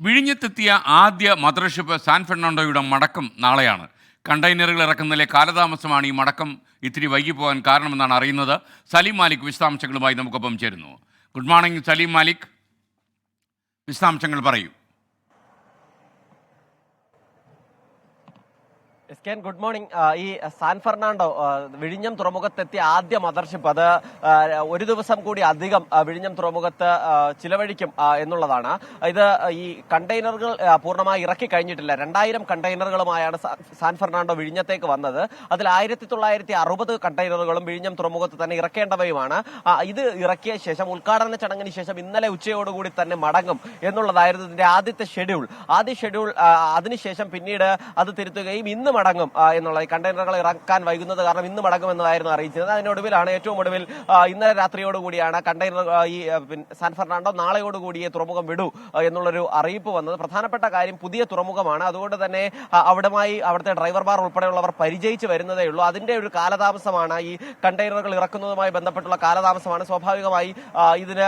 വിഴിഞ്ഞത്തെത്തിയ ആദ്യ mothership San ഫെർണാണ്ടോയുടെ മടക്കം നാളെയാണ്. കണ്ടെയ്നറുകൾ ഇറക്കുന്നതിലെ കാലതാമസമാണ് ഈ മടക്കം ഇത്തിരി വൈകിപ്പോകാൻ കാരണമെന്നാണ് അറിയുന്നത്. സലീം മാലിക് വിശദാംശങ്ങളുമായി നമുക്കൊപ്പം ചേരുന്നു. Good morning Saleem Malik. വിശദാംശങ്ങൾ പറയൂ. Yes good morning. ഈ സാൻ ഫെർണാണ്ടോ വിഴിഞ്ഞം തുറമുഖത്തെത്തിയ ആദ്യ മദർഷിപ്പ് അത് ഒരു ദിവസം കൂടി അധികം വിഴിഞ്ഞം തുറമുഖത്ത് ചിലവഴിക്കും എന്നുള്ളതാണ്. ഇത് ഈ കണ്ടെയ്നറുകൾ പൂർണമായി ഇറക്കി കഴിഞ്ഞിട്ടില്ല. രണ്ടായിരം കണ്ടെയ്നറുകളുമായാണ് സാൻ ഫെർണാണ്ടോ വിഴിഞ്ഞത്തേക്ക് വന്നത്. അതിൽ ആയിരത്തി തൊള്ളായിരത്തി അറുപത് കണ്ടെയ്നറുകളും വിഴിഞ്ഞം തുറമുഖത്ത് തന്നെ ഇറക്കേണ്ടവയുമാണ്. ഇത് ഇറക്കിയ ശേഷം ഉദ്ഘാടന ചടങ്ങിന് ശേഷം ഇന്നലെ ഉച്ചയോടുകൂടി തന്നെ മടങ്ങും എന്നുള്ളതായിരുന്നു ഇതിന്റെ ആദ്യത്തെ ഷെഡ്യൂൾ. ആദ്യ ഷെഡ്യൂൾ അതിനുശേഷം പിന്നീട് അത് തിരുത്തുകയും ഇന്ന് മടങ്ങും എന്നുള്ള കണ്ടെയ്നറുകൾ ഇറക്കാൻ വൈകുന്നത് കാരണം ഇന്ന് മടങ്ങും എന്നതായിരുന്നു അറിയിച്ചത് അതിനൊടുവിലാണ് ഏറ്റവും ഒടുവിൽ ഇന്നലെ രാത്രിയോടുകൂടിയാണ് കണ്ടെയ്നർ ഈ സാൻ ഫെർണാണ്ടോ നാളെയോടുകൂടിയേ തുറമുഖം വിടൂ എന്നുള്ളൊരു അറിയിപ്പ് വന്നത്. പ്രധാനപ്പെട്ട കാര്യം പുതിയ തുറമുഖമാണ്. അതുകൊണ്ട് തന്നെ അവിടമായി അവിടുത്തെ ഡ്രൈവർമാർ ഉൾപ്പെടെയുള്ളവർ പരിചയിച്ച് വരുന്നതേ ഉള്ളൂ. അതിന്റെ ഒരു കാലതാമസമാണ് ഈ കണ്ടെയ്നറുകൾ ഇറക്കുന്നതുമായി ബന്ധപ്പെട്ടുള്ള കാലതാമസമാണ്. സ്വാഭാവികമായി ഇതിന്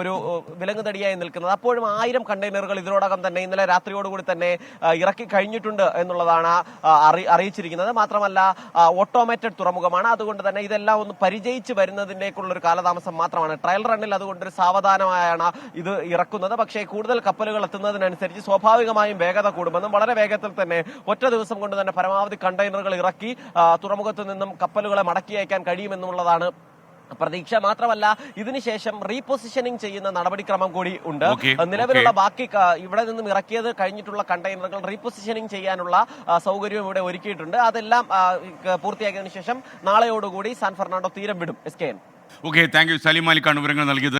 ഒരു വിലങ്ങുതടിയായി നിൽക്കുന്നത്. അപ്പോഴും ആയിരം കണ്ടെയ്നറുകൾ ഇതിനോടകം തന്നെ ഇന്നലെ രാത്രിയോടുകൂടി തന്നെ ഇറക്കി കഴിഞ്ഞിട്ടുണ്ട് എന്നുള്ളതാണ് അറിയിച്ചിരിക്കുന്നത്. മാത്രമല്ല ഓട്ടോമേറ്റഡ് തുറമുഖമാണ്. അതുകൊണ്ട് തന്നെ ഇതെല്ലാം ഒന്ന് പരിചയിച്ച് വരുന്നതിനേക്കുള്ള ഒരു കാലതാമസം മാത്രമാണ്. ട്രയൽ റണ്ണിൽ അതുകൊണ്ട് ഒരു സാവധാനമായാണ് ഇത് ഇറക്കുന്നത്. പക്ഷേ കൂടുതൽ കപ്പലുകൾ എത്തുന്നതിനനുസരിച്ച് സ്വാഭാവികമായും വേഗത കൂടുമെന്നും വളരെ വേഗത്തിൽ തന്നെ ഒറ്റ ദിവസം കൊണ്ട് തന്നെ പരമാവധി കണ്ടെയ്നറുകൾ ഇറക്കി തുറമുഖത്ത് നിന്നും കപ്പലുകളെ മടക്കി അയക്കാൻ കഴിയുമെന്നുള്ളതാണ് പ്രതീക്ഷ മാത്രമല്ല ഇതിനുശേഷം റീപൊസിഷനിങ് ചെയ്യുന്ന നടപടിക്രമം കൂടി ഉണ്ട്. നിലവിലുള്ള ബാക്കി ഇവിടെ നിന്നും ഇറക്കിയത് കഴിഞ്ഞിട്ടുള്ള കണ്ടെയ്നറുകൾ റീപൊസിഷനിങ് ചെയ്യാനുള്ള സൗകര്യം സൗകര്യവും ഇവിടെ ഒരുക്കിയിട്ടുണ്ട്. അതെല്ലാം പൂർത്തിയാക്കിയതിനു ശേഷം നാളെയോടുകൂടി സാൻ ഫെർണാണ്ടോ തീരം വിടും. S K N. Okay thank you Saleem മാലിക്കാണ് വിവരങ്ങൾ നൽകിയത്.